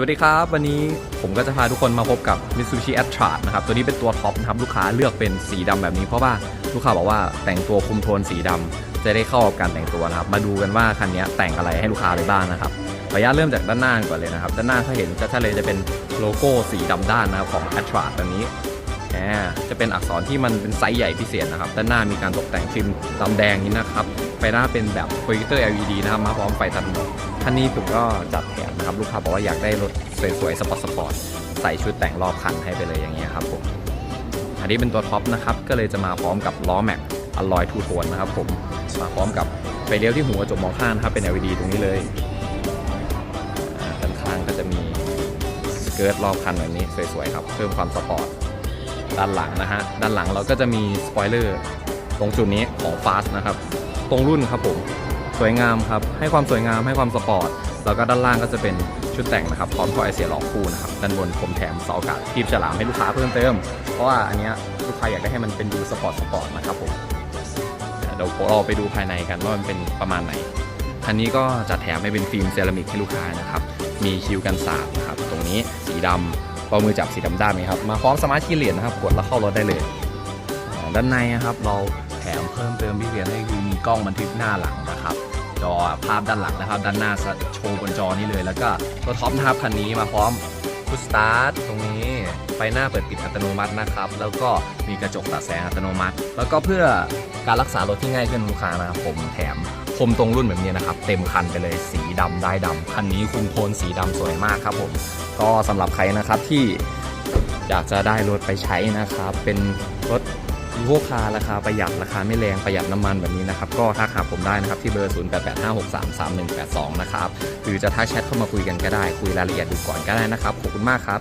วัสดีครับ วันนี้ผมก็จะพาทุกคนมาพบกับ Mitsubishi a t t r a นะครับ ตัวนี้เป็นตัวท็อปนะครับ ลูกค้าเลือกเป็นสีดำแบบนี้เพราะว่าลูกค้าบอกว่าแต่งตัวคุมโทนสีดำจะได้เข้ากับการแต่งตัวนะครับ มาดูกันว่าคันนี้แต่งอะไรให้ลูกค้าไปบ้างนะครับขออนุญาตเริ่มจากด้านหน้าก่อนเลยนะครับ ด้านหน้าถ้าเห็นชัดๆเลยจะเป็นโลโก้สีดำด้านนะครับของ a t t r a ตัวนี้ จะเป็นอักษรที่มันเป็นไซส์ใหญ่พิเศษนะครับ ด้านหน้ามีการตกแต่งฟิล์มดำแดงนี้นะครับ ไฟหน้าเป็นแบบโปรเจคเตอร์ LED นะครับ มาพร้อมไฟตัดหมอกคันนี้ผมก็จัดแถมนะครับ ลูกค้าบอกว่าอยากได้รถสวยๆ สปอร์ตสปอร์ต ใส่ชุดแต่งรอบคันให้ไปเลยอย่างเงี้ยครับผม อันนี้เป็นตัวท็อปนะครับ ก็เลยจะมาพร้อมกับล้อแม็กอลลอยทูโทนนะครับผม มาพร้อมกับไฟเลี้ยวที่หัวจกมองข้างนะครับ เป็น LED ตรงนี้เลยด้านข้างก็จะมีสเกิร์ตรอบคันแบบนี้สวยๆครับ เพิ่มความสปอร์ต ด้านหลังนะฮะ ด้านหลังเราก็จะมีสปอยเลอร์ตรงจุดนี้ของ Fast นะครับ ตรงรุ่นครับผม สวยงามครับ ให้ความสวยงามให้ความสปอร์ต แล้วก็ด้านล่างก็จะเป็นชุดแต่งนะครับ พร้อมท่อไอเสียหลอกคู่นะครับ ด้านบนผมแถมเสาอากาศทีบฉลามให้ลูกค้าเพิ่มเติม เพราะว่าอันนี้ลูกค้าอยากได้ให้มันเป็นดูสปอร์ตสปอร์ตนะครับผมเดี๋ยวเราไปดูภายในกันว่ามันเป็นประมาณไหนคันนี้ก็จะแถมให้เป็นฟิล์มเซรามิกให้ลูกค้านะครับ มีคิวกันสาดนะครับ ตรงนี้สีดำ เบามือจับสีดำด้านนี้ครับ มาพร้อมสมาร์ทคีย์เหรียญนะครับ กดแล้วเข้ารถได้เลย ด้านในนะครับ เราแถมเพิ่มเติมพิเศษให้คือมีกล้องบันทึกหน้าหลังนะครับ จอภาพด้านหลังนะครับ ด้านหน้าโชว์บนจอนี้เลย แล้วก็ตัวท็อปนะครับคันนี้มาพร้อมพุชสตาร์ทตรงนี้ไฟหน้าเปิดปิดอัตโนมัตินะครับ แล้วก็มีกระจกตัดแสงอัตโนมัติ แล้วก็เพื่อการรักษารถที่ง่ายขึ้นลูกค้านะครับผมแถม คมตรงรุ่นแบบนี้นะครับ เต็มคันไปเลยสีดำได้ดำคันนี้คุมโทนสีดำสวยมากครับผม ก็สำหรับใครนะครับที่อยากจะได้รถไปใช้นะครับ เป็นรถอีโวคาราคาประหยัดราคาไม่แรงประหยัดน้ำมันแบบนี้นะครับ ก็ทักหาผมได้นะครับ ที่เบอร์ 0885633182 นะครับ หรือจะทักแชทเข้ามาคุยกันก็ได้คุยรายละเอียดดูก่อนก็ได้นะครับ ขอบคุณมากครับ